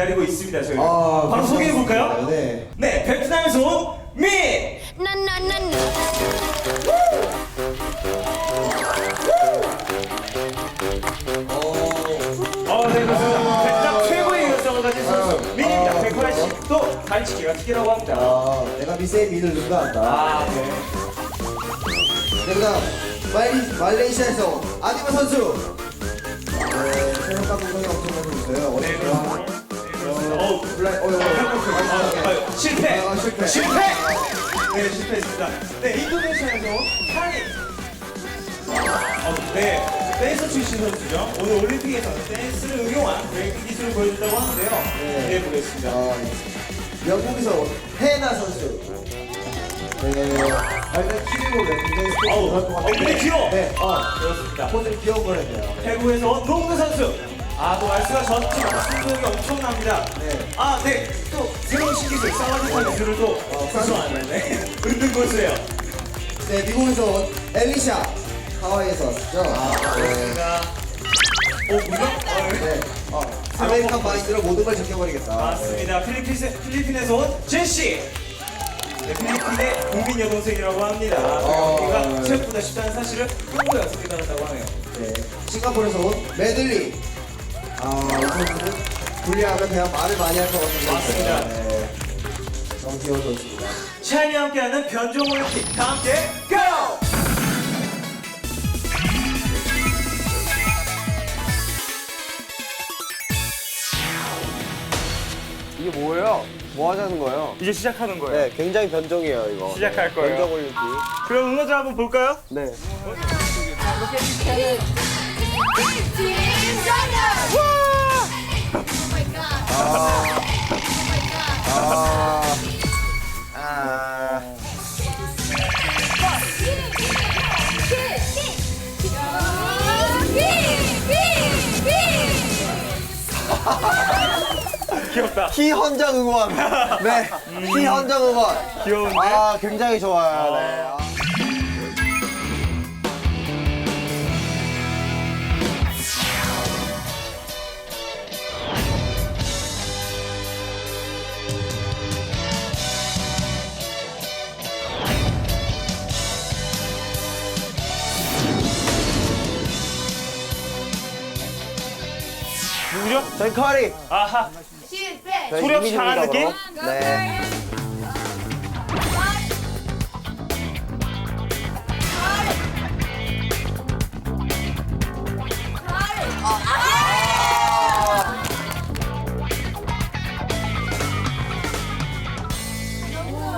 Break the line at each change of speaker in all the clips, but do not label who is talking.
기다리고 있습니다. 저희 바로 소개해 볼까요?
네.
네, 베트남에서 온
na na.
어, 네, 그렇습니다. 베트남 최고의 열정을 가진 선수 민입니다. 180도 간치기가 특기라고 합니다.
아, 내가 미세의 민을 능가한다.
아, 네.
네, 그다음 말리, 말레이시아에서 아디마 선수.
아, 아, 실패!
아, 실패.
실패! 네, 실패했습니다. 네, 인도네시아에서 타니. 어, 네, 댄서 출신 선수죠. 오늘 올림픽에서 댄스를 응용한 브레이크 기술을 보여준다고 하는데요.
네.
네, 보겠습니다.
아, 예. 영국에서 헤나 선수. 네, 아, 일단 키리고 굉장히 스포츠
어우,
할것
어,
같은데.
근데 귀여워.
네, 어,
그렇습니다.
포즈를 귀여운 걸 했네요.
태국에서 온 농구 선수. 아, 또 말수가 졌지만 승부욕이 엄청납니다.
네.
아, 네. 또 새로운 신기술, 사와디카 기술을 또
어,
구수하는 네. 은둔 고수예요.
네, 미국에서 온 엘리샤. 하와이에서 왔죠. 아, 네.
자, 오, 물론? 어, 네.
네, 어, 아메리칸 마인드로 모든 걸 지켜버리겠다.
맞습니다. 필리핀, 필리핀에서 온 제시. 네, 필리핀의 국민 여동생이라고 합니다.
어,
여기가
네.
체육보다 쉽다는 사실을 홍보 연습이 나왔다고 하네요.
네, 싱가포르에서 온 메들리. 아, 이 분리하면 그냥 말을 많이 할 것 같은데.
맞습니다.
네. 정지원 선수입니다.
샤이니와 함께하는 변종 올림픽 다 함께 고!
이게 뭐예요? 뭐 하자는 거예요?
이제 시작하는 거예요.
네, 굉장히 변종이에요, 이거.
시작할 거예요.
변종 올림픽.
그럼 응원자 한번 볼까요?
네.
귀엽다.
키 헌정 응원. 네. 키 헌정 응원.
귀여운데?
아, 굉장히 좋아요. 네. 아.
누구죠?
저희 커리.
아하.
실패.
소리 없이
분이라고.
느낌?
네.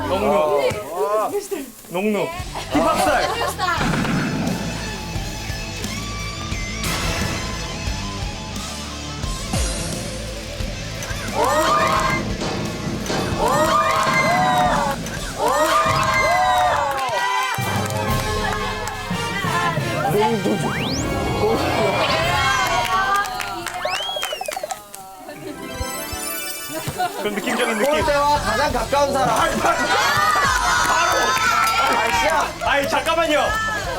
농루. 농루. 힙합 스타일. 그런 느낌적인 느낌.
골대와 가장 가까운 사람.
아이 잠깐만요.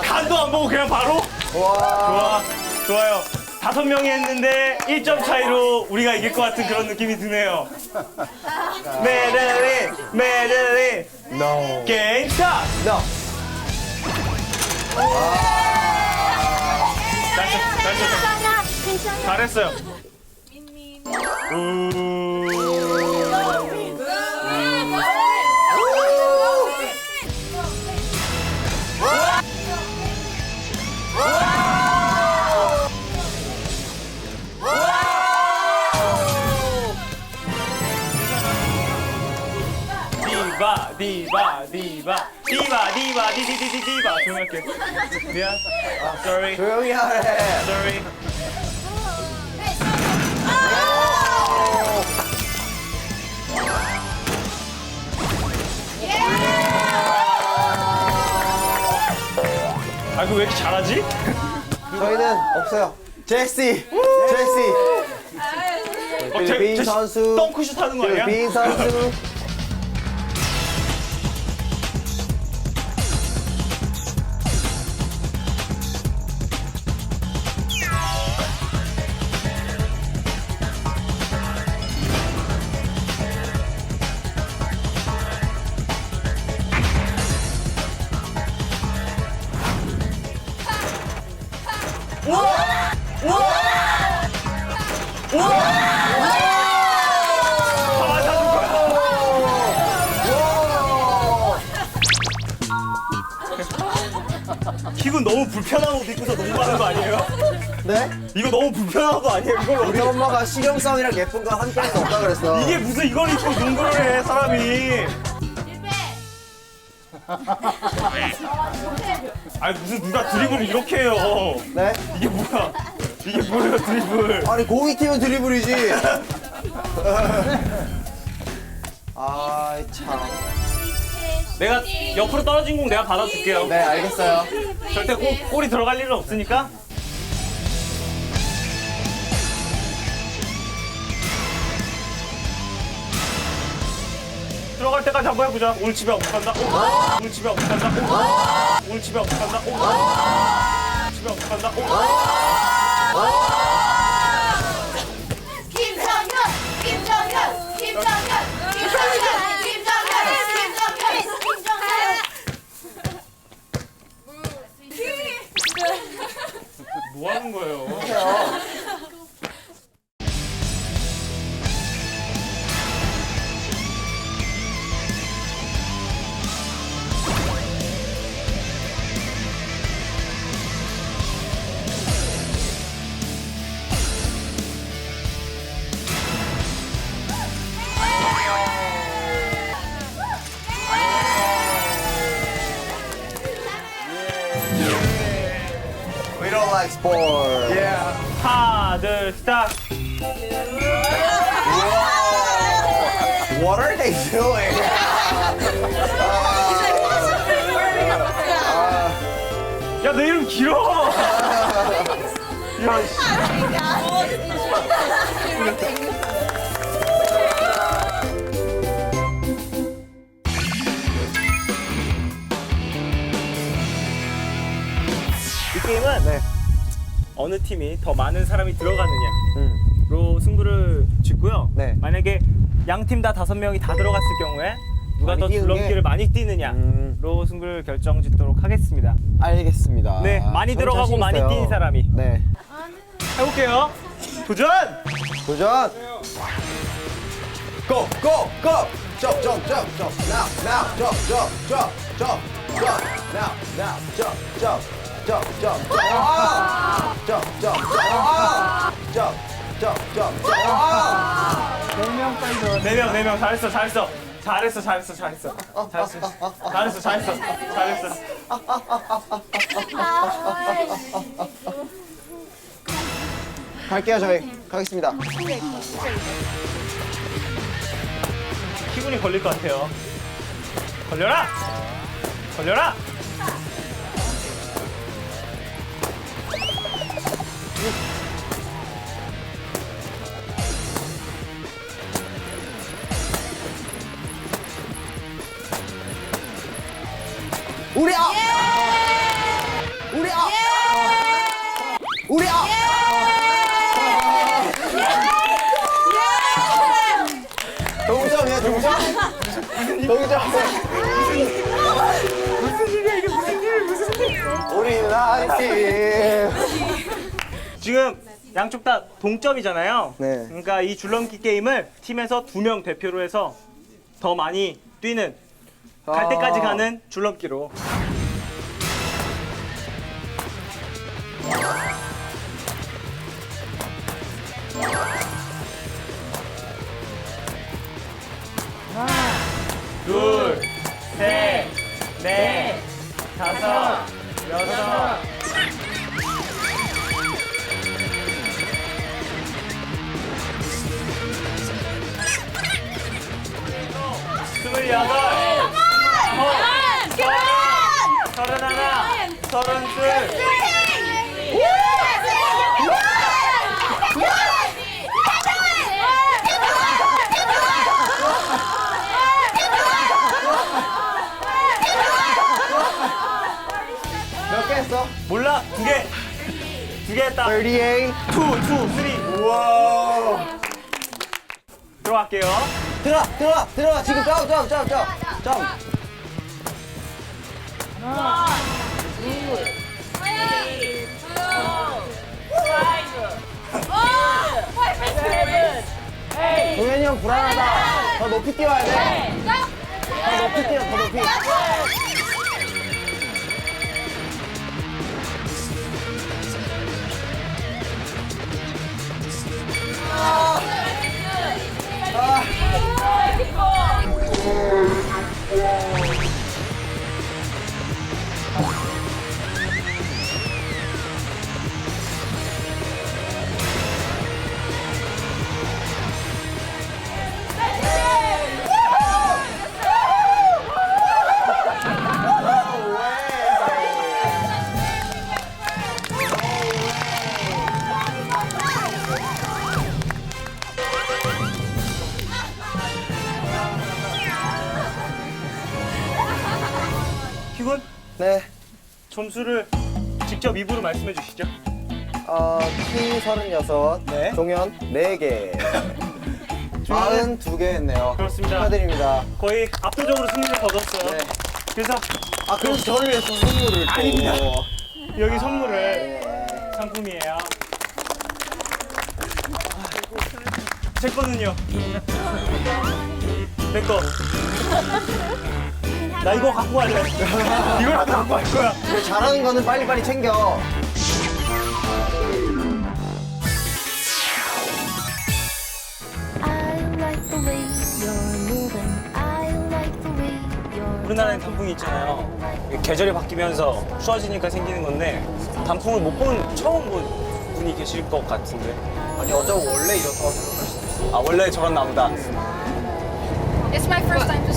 간도 안 보고 그냥 바로? 좋아. 좋아요. 다섯 명이 했는데 1점 차이로 우리가 이길 것 같은 그런 느낌이 드네요. 메들리, 메들리.
No.
게임!
No.
잘했어, 잘했어.
괜찮아, 괜찮아.
잘했어요. 디 디바, 디바, 디바, 디디디디 디바. 조용히 할게. 미안. 아, sorry,
조용히 하래.
sorry. 아, 이거 왜 이렇게 잘하지?
저희는 없어요. 제시. 제시.
어,
필리핀
제-
선수.
덩크슛 하는 거 아니야?
필리핀 선수.
킥은 너무 불편한 옷 입고서 농구하는 거 아니에요?
네?
이거 너무 불편한 거 아니에요? 이걸
우리
어떻게
엄마가 실용성이랑 예쁜 거 함께 할수 없다 그랬어.
이게 무슨 이걸 입고 농구를 해 사람이 아니 무슨 누가 드리블을 이렇게 해요
네?
이게 뭐야 이게 뭐예요 드리블
아니 공이 튀면 드리블이지. 아이 참.
내가 옆으로 떨어진 공 내가 받아줄게요.
네 알겠어요.
절대 골, 골이 들어갈 일은 없으니까. 들어갈 때까지 한번 해보자. 오늘 집에 어떻게 간다. 오, 오늘 집에 어떻게 간다. 오, 오늘 집에 어떻게 간다. 오, 집에 어떻게 간다. 오. 야, 내 이름 길어. 야, 씨. 이 게임은
네.
어느 팀이 더 많은 사람이 들어가느냐로
음.
승부를 짓고요.
네.
만약에 양 팀 다 다섯 명이 다 들어갔을 경우에 누가
많이
더
뛰는
줄넘기를
게?
많이 뛰느냐 로
음.
승부를 결정 짓도록 하겠습니다.
알겠습니다.
네, 많이
전
들어가고 많이. 뛰는 사람이.
네.
해볼게요. 도전!
도전. Go go go. Jump jump jump jump. Now now jump jump jump jump jump. Now now jump jump jump jump. 아! Jump jump jump jump jump jump jump.
네 명, 네 명. 잘했어, 잘했어. 잘했어, 잘했어, 잘했어. 잘했어. 잘했어, 잘했어. 잘했어.
갈게요 저희. 가겠습니다.
기분이 걸릴 것 같아요. 걸려라! 걸려라!
우리 아! 우리 아! 우리 아! 동점이야 동점? 동점 우리 나한테
지금 양쪽 다 동점이잖아요.
네.
그러니까 이 줄넘기 게임을 팀에서 두 명 대표로 해서 더 많이 뛰는 갈
아.
때까지 가는 줄넘기로. 둘, 셋, 넷, 다섯, 여섯. 스물여덟, 서른 하나, 서른 둘,
몇 개 했어?
몰라 두 개, 두 개 했다.
38.
투, 투, 쓰리.
우와.
들어갈게요.
들어가, 들어가, 들어가. 지금 점, 점, 점, 점. 점. 동현이 형 불안하다. 더 높이 뛰어야 돼. 더 높이 뛰어, 더 높이.
기군 점수를 직접 입으로 말씀해 주시죠.
어, 키 36,
네.
종현 4개. 42개 했네요.
그렇습니다.
축하드립니다.
거의 압도적으로 승리를 거뒀어요.
네.
그래서
아, 그래서 저를 위해서 선물을 또.
아닙니다. 여기 선물을
네.
상품이에요. 제 거는요. 내 거. 나 이거 갖고 갈래. 이거라도 갖고 갈 거야.
잘하는 거는 빨리빨리 챙겨.
I like the way you're moving. I like the way you're
우리나라엔 단풍이 있잖아요. 계절이 바뀌면서 추워지니까 생기는 건데 단풍을 못 본 처음 본 분이 계실 것 같은데.
아니, 어쩌고 원래 이렇다.
아 원래 저런 나무다.
It's my first time to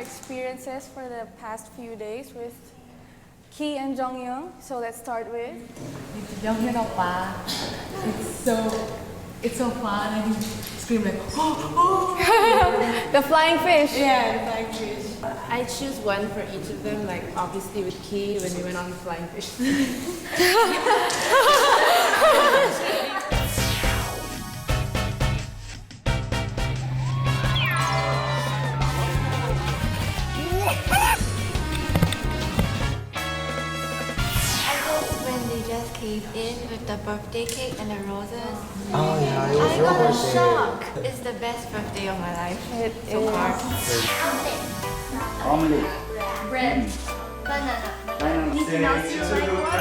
experiences for the past few days with Ki and Jong Young. So let's start with.
Younghyun oppa. It's so it's so fun and he scream like oh, oh.
The flying fish.
yeah, the flying fish. I choose one for each of them. Like obviously with Key when we went on the flying fish.
the birthday cake and the roses.
아, 야, 이거
I
제가
got a
볼 때.
shock. It's the best birthday of my life
It
so
is.
far.
아무리.
Bread. Banana.
생일 축하.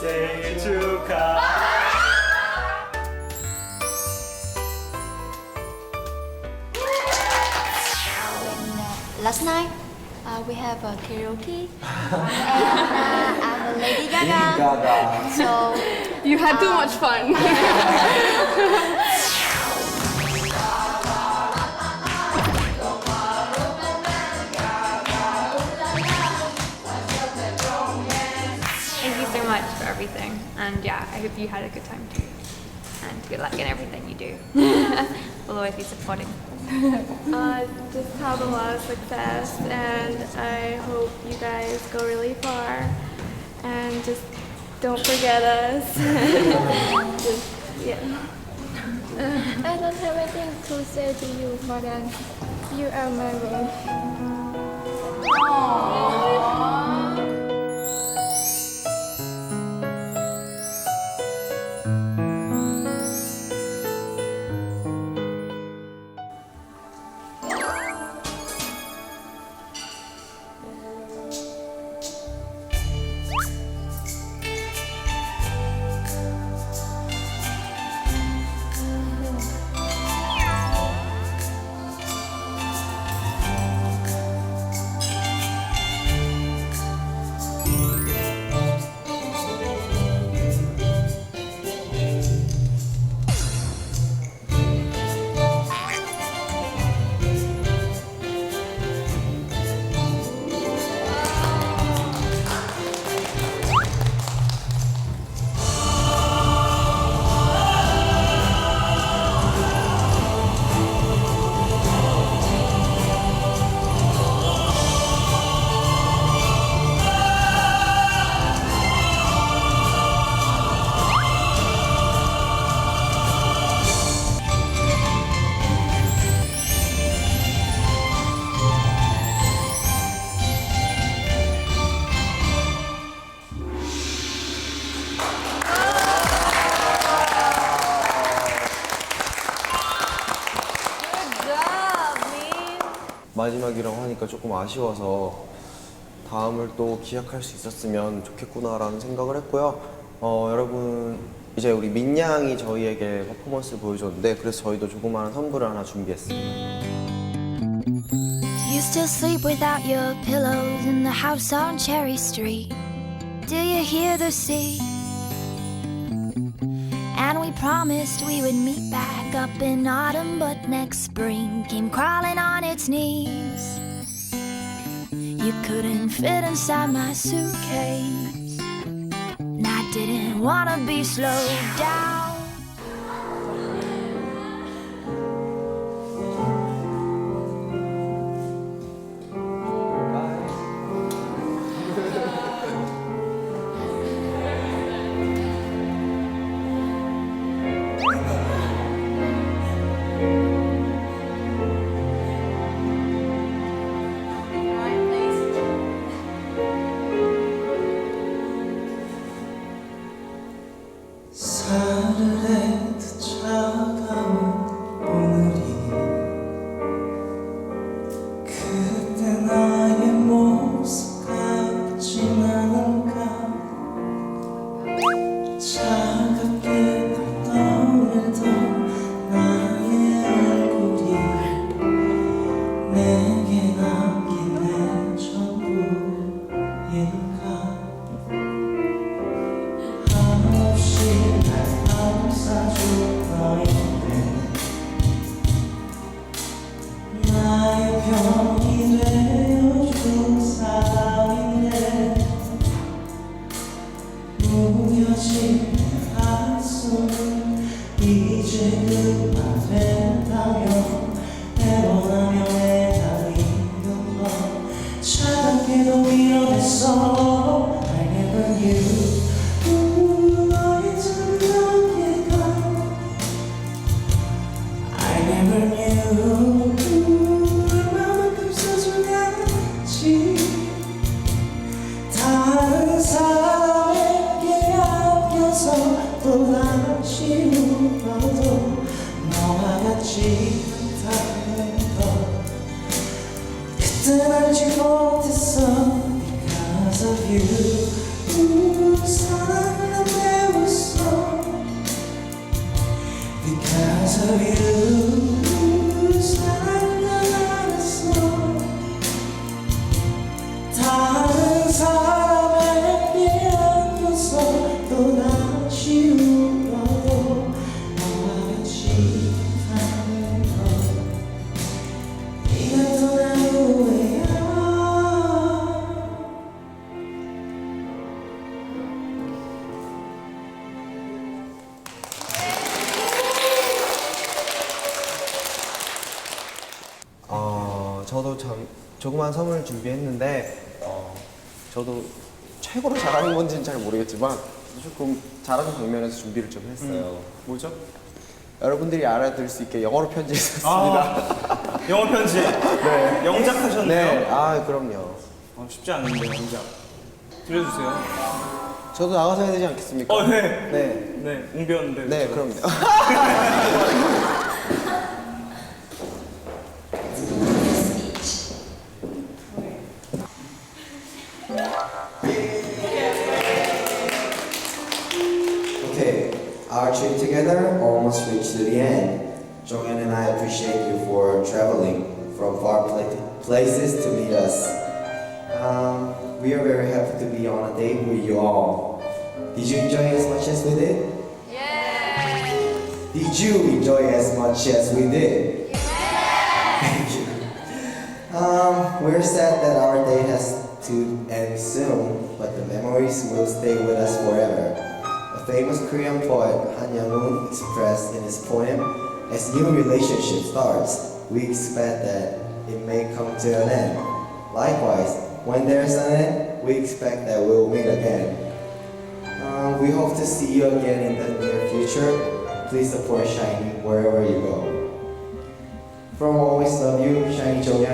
생일 축하.
When, uh, last night uh, we have a karaoke and uh, I'm a Lady Gaga.
가가.
So
You had too much fun.
Thank you so much for everything. And yeah, I hope you had a good time too. And good luck in everything you do. we'll always be supporting.
Uh, just have a lot of success, and I hope you guys go really far. And just don't forget us. just, yeah.
I don't have anything to say to you more than you are my role.
마 조금 아쉬워서 다음을 또 기약할 수 있었으면 좋겠구나라는 생각을 했고요. 어, 여러분 이제 우리 민양이 저희에게 퍼포먼스를 보여줬는데 그래서 저희도 조그마한 선물을 하나 준비했습니다.
You couldn't fit inside my suitcase, and I didn't wanna be slowed down.
조그만 선물 준비했는데 어, 저도 최고로 잘하는 건지는 잘 모르겠지만 조금 잘하는 방면에서 준비를 좀 했어요.
뭐죠?
여러분들이 알아들을 수 있게 영어로 편지했습니다.
아, 영어 편지. 네. 영작하셨네요.
네, 아 그럼요.
어, 쉽지 않은데 영작. 들려주세요.
저도 나가서 해야 되지 않겠습니까?
어, 네.
네,
네, 웅변인데.
네,
저-
그럼요.
Okay, our trip together almost reached to the end. Joanne and I appreciate you for traveling from far places to meet us. Um, we are very happy to be on a date with you all. Did you enjoy as much as we did? Yeah. Did you enjoy as much as we did? Thank you. Um, we're sad that our date has to end soon, but the memories will stay with us forever. Famous Korean poet, Han Young-un, expressed in his poem, as new relationship starts, we expect that it may come to an end. Likewise, when there's an end, we expect that we'll meet again. Uh, we hope to see you again in the near future. Please support Shiny wherever you go. From Always Love You, Shiny Joanne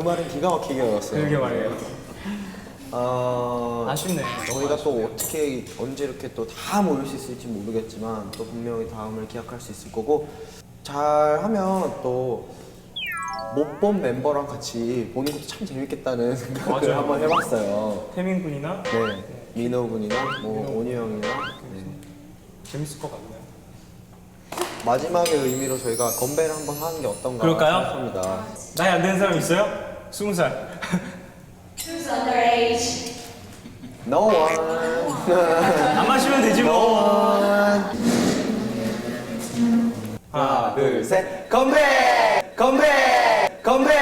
그 말은 기가 막히게 외웠어요.
그러게 말이에요.
어,
아쉽네.
저희가 또 어떻게 언제 이렇게 또 다 모일 수 있을지 모르겠지만 또 분명히 다음을 기약할 수 있을 거고 잘하면 또 못 본 멤버랑 같이 보는 것도 참 재밌겠다는 생각을
맞아요.
한번 해봤어요.
태민 군이나
네, 민호 군이나 뭐. 온유 형이나 네.
재밌을 것 같네요.
마지막의 의미로 저희가 건배를 한번 하는 게 어떤가
그럴까요?
생각합니다.
나이 안 되는 사람 있어요? 스무 살.
No one,
안 마시면 되지 뭐.
하나, 둘, 셋, 건배! 건배! 건배!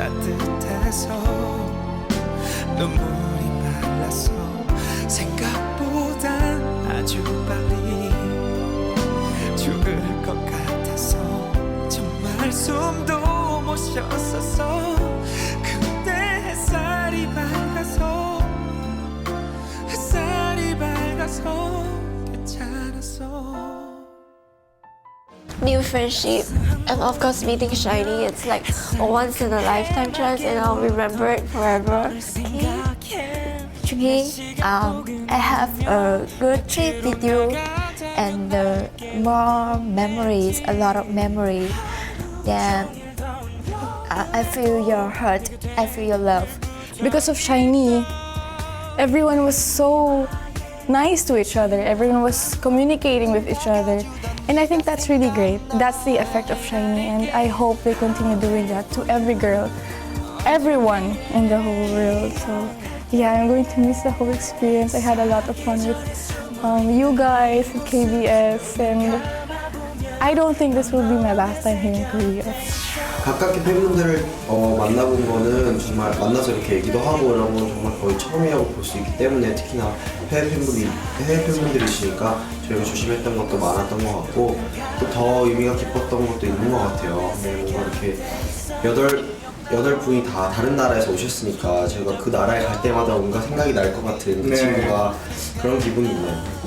따뜻해서 눈물이 말라서 생각보다 아주 빨리 죽을 것 같아서 정말 숨도 못 쉬었었어. 그때 햇살이 밝아서 햇살이 밝아서 괜찮았어.
New friendship and of course meeting Shiny. It's like a once in a lifetime chance and I'll remember it forever.
Junhee, um, I have a good trip with you and uh, more memories, a lot of memory. Yeah, I, I feel your heart, I feel your love.
because of Shiny, everyone was so nice to each other. Everyone was communicating with each other. And I think that's really great. That's the effect of Shiny. And I hope they continue doing that to every girl, everyone in the whole world. So, yeah, I'm going to miss the whole experience. I had a lot of fun with um, you guys at KBS. And I don't think this will be my last time here in Korea.
가깝게 팬분들을 어, 만나본 거는 정말 만나서 이렇게 얘기도 하고 이런 건 정말 거의 처음이라고 볼 수 있기 때문에 특히나 해외 팬분이 해외 팬분들이시니까 저희가 조심했던 것도 많았던 것 같고 또 더 의미가 깊었던 것도 있는 것 같아요. 네, 뭔가 이렇게 여덟 여덟 분이 다 다른 나라에서 오셨으니까 저희가 그 나라에 갈 때마다 뭔가 생각이 날 것 같은 그
네.
친구가 그런 기분이 있네요.